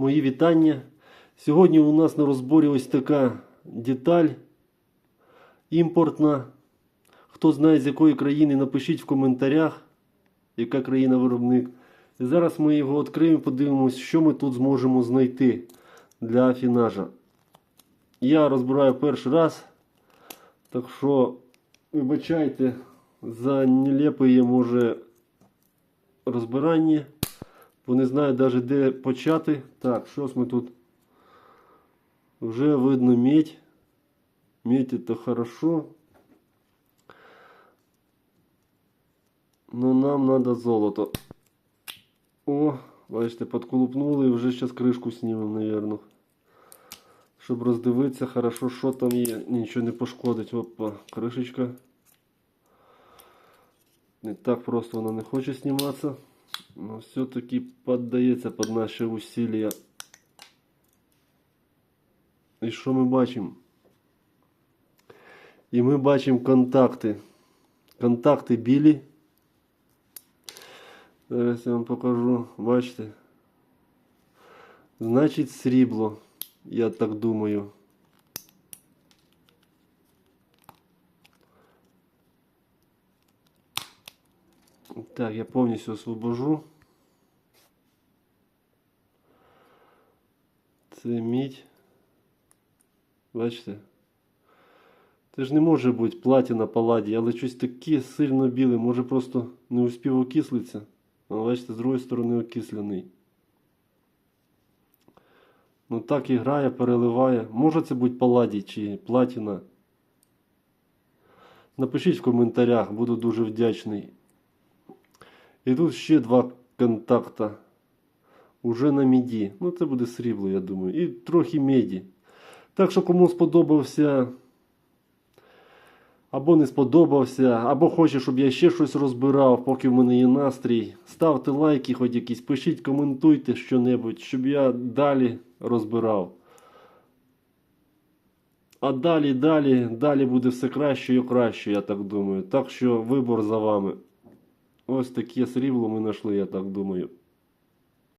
Мої вітання. Сьогодні у нас на розборі ось така деталь імпортна. Хто знає з якої країни, напишіть в коментарях, яка країна виробник. І зараз ми його відкриємо, подивимось, що ми тут зможемо знайти для афінажа. Я розбираю перший раз, так що вибачайте за нелепе може розбирання. Не знаю навіть де почати. Так, щось ми тут. Вже видно медь. Медь это хорошо. Но нам надо золото. О, бачите, подколупнули і вже зараз кришку знімемо, наверное. Щоб роздивитися хорошо, що там є. Нічого не пошкодить. Опа, кришечка. Не так просто вона не хоче зніматися. Но все-таки поддається під наші усилия. І що ми бачимо? І ми бачимо контакти. Контакти білі. Зараз я вам покажу. Бачите? Значить срібло. Я так думаю. Так, я повністю освобожу. Це мідь. Бачите? Це ж не може бути платіна паладі, але щось таке сильно біле, може просто не успів окислитися. А бачите, з другої сторони окислений. Ну так і грає, переливає. Може це бути паладій чи платіна. Напишіть в коментарях, буду дуже вдячний. І тут ще два контакта. Уже на міді. Ну, це буде срібло, я думаю. І трохи меді. Так що кому сподобався. Або не сподобався, або хоче, щоб я ще щось розбирав, поки в мене є настрій. Ставте лайки, хоч якісь, пишіть, коментуйте що-небудь, щоб я далі розбирав. А далі, далі, далі буде все краще і краще, я так думаю. Так що вибор за вами. Ось таке срібло ми знайшли, я так думаю.